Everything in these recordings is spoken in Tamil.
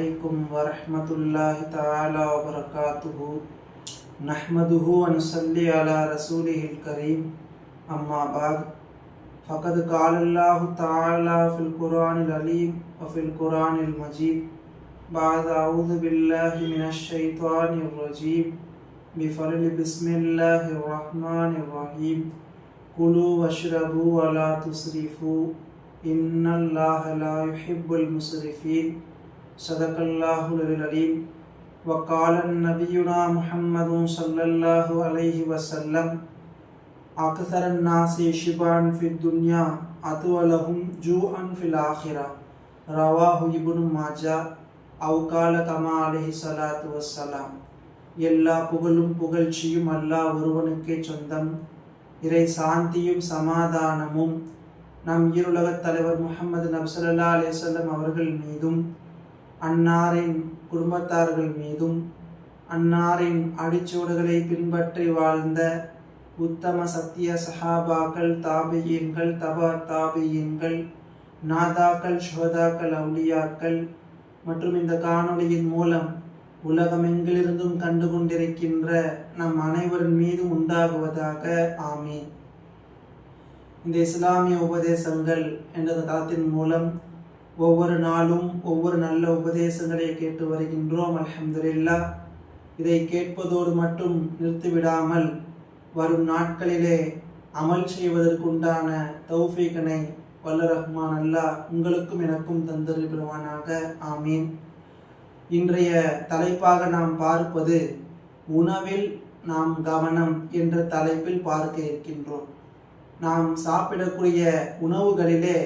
عليكم ورحمة الله تعالى وبركاته. نحمده ونصلي على رسوله الكريم. أما بعد فقد قال الله تعالى في القرآن العليم وفي القرآن المجيد بعد أعوذ بالله من الشيطان الرجيم. بفضل بسم الله الرحمن الرحيم. كلوا واشربوا ولا تسرفوا. إن الله لا يحب المسرفين. صدق الله العليم وقال نبينا محمد صلى الله عليه وسلم أكثر الناس شبعا في الدنيا أطولهم جوعا في الآخرة رواه ابن ماجه أو قال كما عليه الصلاة والسلام எல்லா புகழும் புகழ்ச்சியும் அல்லாஹ் ஒருவனுக்கே சொந்தம் இறை சாந்தியும் சமாதானமும் நம் ஈருலகத் தலைவர் முகமது நப்சல்லா அலிசல்லம் அவர்கள் மீதும் அன்னாரின் குடும்பத்தார்கள் மீதும் அன்னாரின் அடிச்சுவடுகளை பின்பற்றி வாழ்ந்த உத்தம சத்திய சஹாபாக்கள் தாபியீன்கள் தபா தாபியீன்கள் நாதாக்கள் ஷோதாக்கள் அவுலியாக்கள் மற்றும் இந்த காணொளியின் மூலம் உலகமெங்கிலிருந்தும் கண்டு கொண்டிருக்கின்ற நம் அனைவரின் மீதும் உண்டாகுவதாக ஆமீன். இந்த இஸ்லாமிய உபதேசங்கள் என்ற தளத்தின் மூலம் ஒவ்வொரு நாளும் ஒவ்வொரு நல்ல உபதேசங்களை கேட்டு வருகின்றோம் அலமதுல்லா இதை கேட்பதோடு மட்டும் நிறுத்திவிடாமல் வரும் நாட்களிலே அமல் செய்வதற்குண்டான தௌஃபீகனை வல்ல ரஹ்மான் அல்லா உங்களுக்கும் எனக்கும் தந்தருவானாக ஆமீன். இன்றைய தலைப்பாக நாம் பார்ப்பது உணவில் நாம் கவனம் என்ற தலைப்பில் பார்க்க இருக்கின்றோம். நாம் சாப்பிடக்கூடிய உணவுகளிலே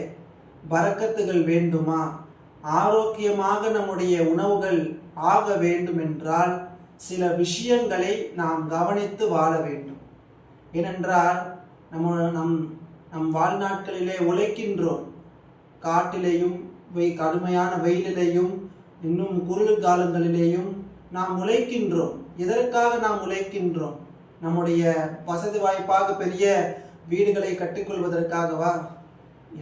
பறக்கத்துகள் வேண்டுமா? ஆரோக்கியமாக நம்முடைய உணவுகள் ஆக வேண்டுமென்றால் சில விஷயங்களை நாம் கவனித்து வாழ வேண்டும். ஏனென்றால் நம்ம நம் நம் வாழ்நாட்களிலே உழைக்கின்றோம். காட்டிலேயும் வெய் கடுமையான வெயிலிலேயும் இன்னும் குளிர் காலங்களிலேயும் நாம் உழைக்கின்றோம். எதற்காக நாம் உழைக்கின்றோம்? நம்முடைய வசதி வாய்ப்பாக பெரிய வீடுகளை கட்டிக்கொள்வதற்காகவா?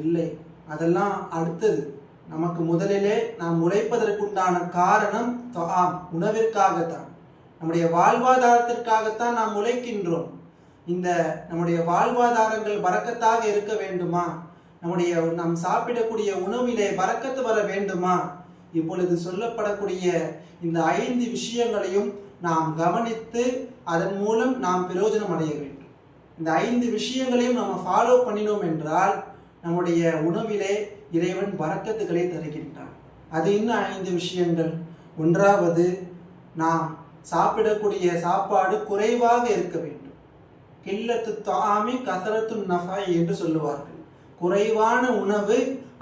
இல்லை. அதெல்லாம் அடுத்தது. நமக்கு முதலிலே நாம் உழைப்பதற்குண்டான காரணம் ஆம் உணவிற்காகத்தான். நம்முடைய வாழ்வாதாரத்திற்காகத்தான் நாம் உழைக்கின்றோம். இந்த நம்முடைய வாழ்வாதாரங்கள் பறக்கத்தாக இருக்க வேண்டுமா? நம்முடைய நாம் சாப்பிடக்கூடிய உணவிலே பறக்கத்து வர வேண்டுமா? இப்பொழுது சொல்லப்படக்கூடிய இந்த ஐந்து விஷயங்களையும் நாம் கவனித்து அதன் மூலம் நாம் பிரயோஜனம் அடைய வேண்டும். இந்த ஐந்து விஷயங்களையும் நம்ம ஃபாலோ பண்ணினோம் என்றால் நம்முடைய உணவிலே இறைவன் வரக்கத்துக்களை தருகின்றான். அது இன்னும் ஐந்து விஷயங்கள். ஒன்றாவது நாம் சாப்பிடக்கூடிய சாப்பாடு குறைவாக இருக்க வேண்டும். கில்லத்து தாமி கசரத்து நஃபாய் என்று சொல்லுவார்கள். குறைவான உணவு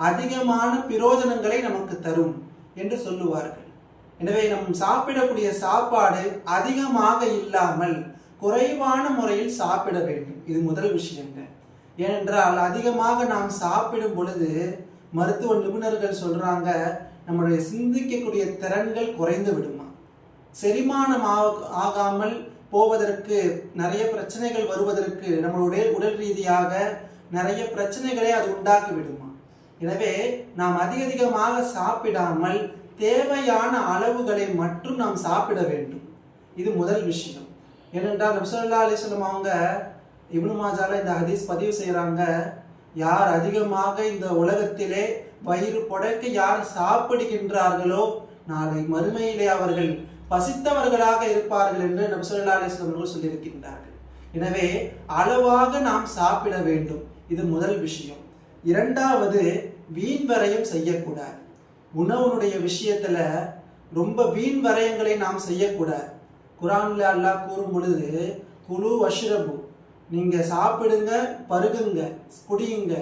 அதிகமான பிரயோஜனங்களை நமக்கு தரும் என்று சொல்லுவார்கள். எனவே நம் சாப்பிடக்கூடிய சாப்பாடு அதிகமாக இல்லாமல் குறைவான முறையில் சாப்பிட வேண்டும். இது முதல் விஷயங்க ஏனென்றால் அதிகமாக நாம் சாப்பிடும் பொழுது மருத்துவ நிபுணர்கள் சொல்றாங்க நம்முடைய சிந்திக்கக்கூடிய திறன்கள் குறைந்து விடுமா? செரிமானம் ஆகாமல் போவதற்கு நிறைய பிரச்சனைகள் வருவதற்கு நம்மளுடைய உடல் ரீதியாக நிறைய பிரச்சனைகளை அது உண்டாக்கி விடுமா? எனவே நாம் அதிக அதிகமாக சாப்பிடாமல் தேவையான அளவுகளை மட்டும் நாம் சாப்பிட வேண்டும். இது முதல் விஷயம். ஏனென்றால் நம்சல்லா அலிஸ்லம் அவங்க இப்னு மாஜால இந்த ஹதீஸ் பதிவு செய்கிறாங்க யார் அதிகமாக இந்த உலகத்திலே வயிறு புடைக்க யார் சாப்பிடுகின்றார்களோ நாளை மறுமையிலே அவர்கள் பசித்தவர்களாக இருப்பார்கள் என்று நம்சல்லா அலிஸ்லம் அவர்கள் சொல்லியிருக்கின்றார்கள். எனவே அளவாக நாம் சாப்பிட வேண்டும். இது முதல் விஷயம். இரண்டாவது வீண் வரையும் செய்யக்கூடாது. உணவுனுடைய விஷயத்துல ரொம்ப வீண் வரையங்களை நாம் செய்யக்கூடாது. குரான்ல அல்லாஹ் கூறும் பொழுது குழு வஷ்ரபு நீங்கள் சாப்பிடுங்க பருகுங்க குடியுங்க.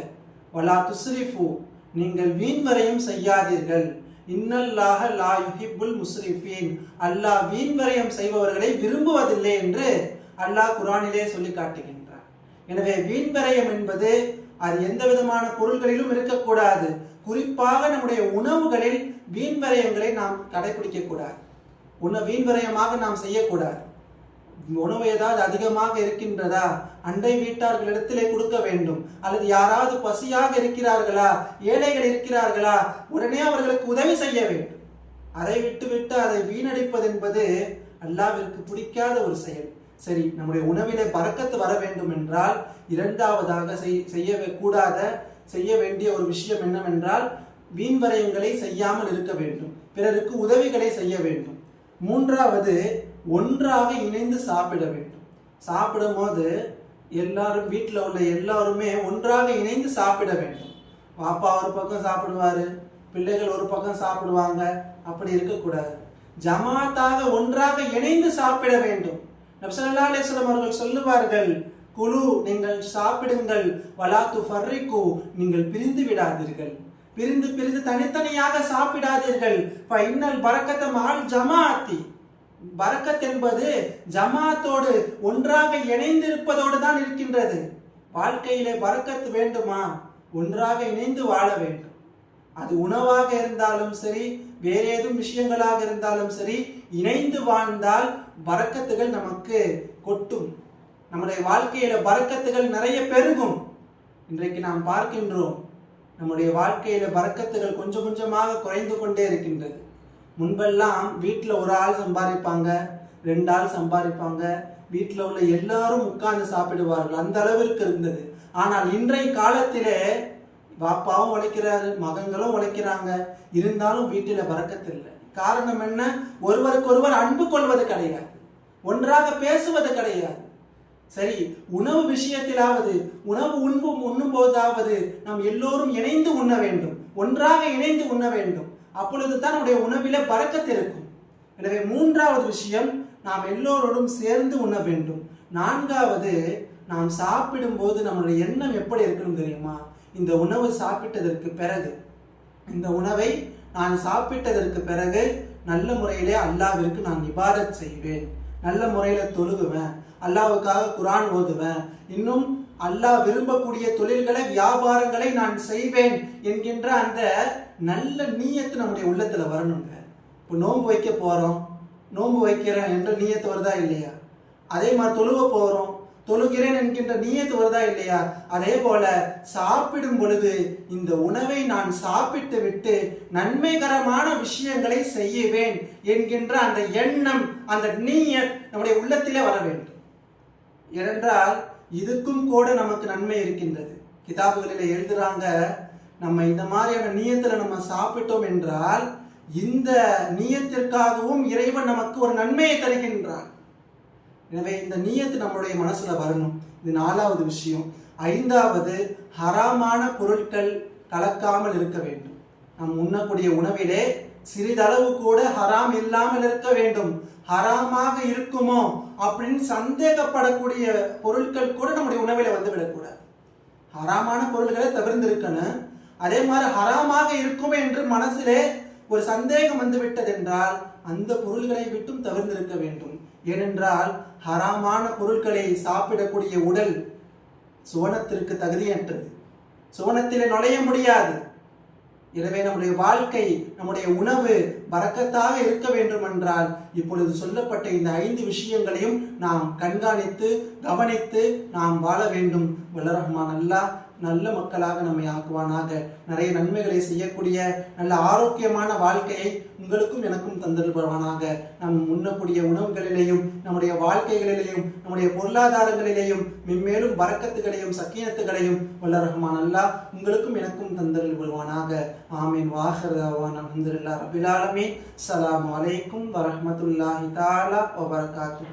வலா துஸ்ரிஃபு நீங்கள் வீண்வரையும் செய்யாதீர்கள். இன்னல்லாக லா யுஹிபுல் முஸ்ரிஃபீன். அல்லாஹ் வீண்வரையும் செய்பவர்களை விரும்புவதில்லை என்று அல்லாஹ் குரானிலே சொல்லி காட்டுகின்றார் எனவே வீண் வரையம் என்பது அது எந்த விதமான பொருள்களிலும் இருக்கக்கூடாது. குறிப்பாக நம்முடைய உணவுகளில் வீண்வரையங்களை நாம் கடைபிடிக்கக்கூடாது உண வீண்வரையமாக நாம் செய்யக்கூடாது. உணவு ஏதாவது அதிகமாக இருக்கின்றதா? அண்டை வீட்டார்களிடத்திலே கொடுக்க வேண்டும். அல்லது யாராவது பசியாக இருக்கிறார்களா? ஏழைகள் இருக்கிறார்களா? உடனே அவர்களுக்கு உதவி செய்ய வேண்டும். அதை விட்டு விட்டு அதை வீணடிப்பது என்பது அல்லாவிற்கு பிடிக்காத ஒரு செயல். சரி நம்முடைய உணவிலே பறக்கத்து வர வேண்டும் என்றால் இரண்டாவதாக செய்- செய்ய கூடாத செய்ய வேண்டிய ஒரு விஷயம் என்னவென்றால் வீண் வரையங்களை செய்யாமல் இருக்க வேண்டும். பிறருக்கு உதவிகளை செய்ய வேண்டும். மூன்றாவது ஒன்றாக இணைந்து சாப்பிட வேண்டும். சாப்பிடும்போது எல்லாரும் வீட்டில் உள்ள எல்லாருமே ஒன்றாக இணைந்து சாப்பிட வேண்டும். பாப்பா ஒரு பக்கம் சாப்பிடுவாரு பிள்ளைகள் ஒரு பக்கம் சாப்பிடுவாங்க அப்படி இருக்கக்கூடாது. ஜமாத்தாக ஒன்றாக இணைந்து சாப்பிட வேண்டும். நப்சல்லா அலிஸ்லாம் அவர்கள் சொல்லுவார்கள் குழு நீங்கள் சாப்பிடுங்கள். வலாத்து ஃபர்ரிக்கு நீங்கள் பிரிந்து விடாதீர்கள். பிரிந்து பிரிந்து தனித்தனியாக சாப்பிடாதீர்கள். இன்னல் பரக்கத்த மகள் ஜமாத்தி பரக்கத் என்பது ஜமாத்தோடு ஒன்றாக இணைந்திருப்பதோடு தான் இருக்கின்றது. வாழ்க்கையிலே பரக்கத் வேண்டுமா? ஒன்றாக இணைந்து வாழ வேண்டும். அது உணவாக இருந்தாலும் சரி வேற ஏதும் விஷயங்களாக இருந்தாலும் சரி இணைந்து வாழ்ந்தால் வரக்கத்துகள் நமக்கு கொட்டும். நம்முடைய வாழ்க்கையில வரக்கத்துகள் நிறைய பெருகும். இன்றைக்கு நாம் பார்க்கின்றோம் நம்முடைய வாழ்க்கையில வரக்கத்துகள் கொஞ்சம் கொஞ்சமாக குறைந்து கொண்டே இருக்கின்றது. முன்பெல்லாம் வீட்டில் ஒரு ஆள் சம்பாதிப்பாங்க ரெண்டு ஆள் சம்பாதிப்பாங்க. வீட்டில் உள்ள எல்லாரும் உட்கார்ந்து சாப்பிடுவார்கள். அந்த அளவிற்கு இருந்தது. ஆனால் இன்றைய காலத்திலே பாப்பாவும் உழைக்கிறாரு மகன்களும் உழைக்கிறாங்க. இருந்தாலும் வீட்டில் வரக்கத்தில்லை காரணம் என்ன? ஒருவருக்கு ஒருவர் அன்பு கொள்வது கிடையாது. ஒன்றாக பேசுவது கிடையாது. சரி உணவு விஷயத்திலாவது உணவு உண்பும் உண்ணும் போதாவது நாம் எல்லோரும் இணைந்து உண்ண வேண்டும். ஒன்றாக இணைந்து உண்ண வேண்டும். அப்பொழுது தான் நம்முடைய உணவில பறக்கத்து இருக்கும். எனவே மூன்றாவது விஷயம் நாம் எல்லோரோடும் சேர்ந்து உண்ண வேண்டும். நான்காவது நாம் சாப்பிடும்போது நம்மளுடைய எண்ணம் எப்படி இருக்கணும் தெரியுமா? இந்த உணவு சாப்பிட்டதற்கு பிறகு. இந்த உணவை நான் சாப்பிட்டதற்கு பிறகு நல்ல முறையிலே அல்லாவிற்கு நான் இபாதத் செய்வேன். நல்ல முறையில் தொழுகுவேன். அல்லாவுக்காக குரான் ஓதுவேன். இன்னும் அல்லாஹ் விரும்பக்கூடிய தொழில்களை வியாபாரங்களை நான் செய்வேன் என்கின்ற அந்த நல்ல நீயத்து நம்முடைய உள்ளத்தில் வரணுங்க. இப்போ நோன்பு வைக்க போகிறோம் நோன்பு வைக்கிறேன் என்ற நீயத்து வருதா இல்லையா? அதே மாதிரி தொழுவ போகிறோம் தொழுகிறேன் என்கின்ற நீயத்து வருதா இல்லையா? அதே போல சாப்பிடும் பொழுது இந்த உணவை நான் சாப்பிட்டு விட்டு நன்மைகரமான விஷயங்களை செய்யுவேன் என்கின்ற அந்த எண்ணம் அந்த நீயத் நம்முடைய உள்ளத்திலே வர வேண்டும். ஏனென்றால் இதுக்கும் கூட நமக்கு நன்மை இருக்கின்றது. கிதாபுகளில் எழுதுறாங்க நம்ம இந்த மாதிரியான நீயத்தில் நம்ம சாப்பிட்டோம் என்றால் இந்த நீயத்திற்காகவும் இறைவன் நமக்கு ஒரு நன்மையை தருகின்றான். எனவே இந்த நீயத்து நம்மளுடைய மனசுல வரணும். இது நாலாவது விஷயம். ஐந்தாவது ஹராமான பொருட்கள் கலக்காமல் இருக்க வேண்டும். நாம் உண்ணக்கூடிய உணவிலே சிறிதளவு கூட ஹராம் இல்லாமல் இருக்க வேண்டும். ஹராமாக இருக்குமோ அப்படின்னு சந்தேகப்படக்கூடிய பொருட்கள் கூட நம்முடைய உணவில வந்து விடக்கூடாது ஹராமான பொருள்களை தவிர்ந்திருக்கணும் அதே மாதிரி ஹராமாக இருக்குமே என்று மனசிலே ஒரு சந்தேகம் வந்து விட்டதென்றால் அந்த பொருள்களை விட்டும் தவிர்ந்திருக்க வேண்டும். ஏனென்றால் ஹராமான பொருட்களை சாப்பிடக்கூடிய உடல் சுவனத்திற்கு தகுதியற்றது. சுவனத்திலே நுழைய முடியாது. எனவே நம்முடைய வாழ்க்கை நம்முடைய உணவு வரக்கத்தாக இருக்க வேண்டும் என்றால் இப்பொழுது சொல்லப்பட்ட இந்த ஐந்து விஷயங்களையும் நாம் கண்காணித்து கவனித்து நாம் வாழ வேண்டும். வல்லரஹ்மான் அல்லாஹ் நல்ல மக்களாக நம்மை ஆக்குவானாக. நிறைய நன்மைகளை செய்யக்கூடிய நல்ல ஆரோக்கியமான வாழ்க்கையை உங்களுக்கும் எனக்கும் தந்திருப்பவனாக நம் உண்ணக்கூடிய உணவுகளிலேயும் நம்முடைய வாழ்க்கைகளிலேயும் நம்முடைய பொருளாதாரங்களிலேயும் மென்மேலும் வரக்கத்துகளையும் சக்கியத்துகளையும் வல்ல ரஹ்மான் அல்லாஹ் உங்களுக்கும் எனக்கும் தந்தரில் வருவானாக ஆமீன். வாஹர்வான் அஹமதுல்லா ரபிலாலமீன் சலாம் அலைக்கும் வரமத்துல்லாஹி தாலா வபரகாத்து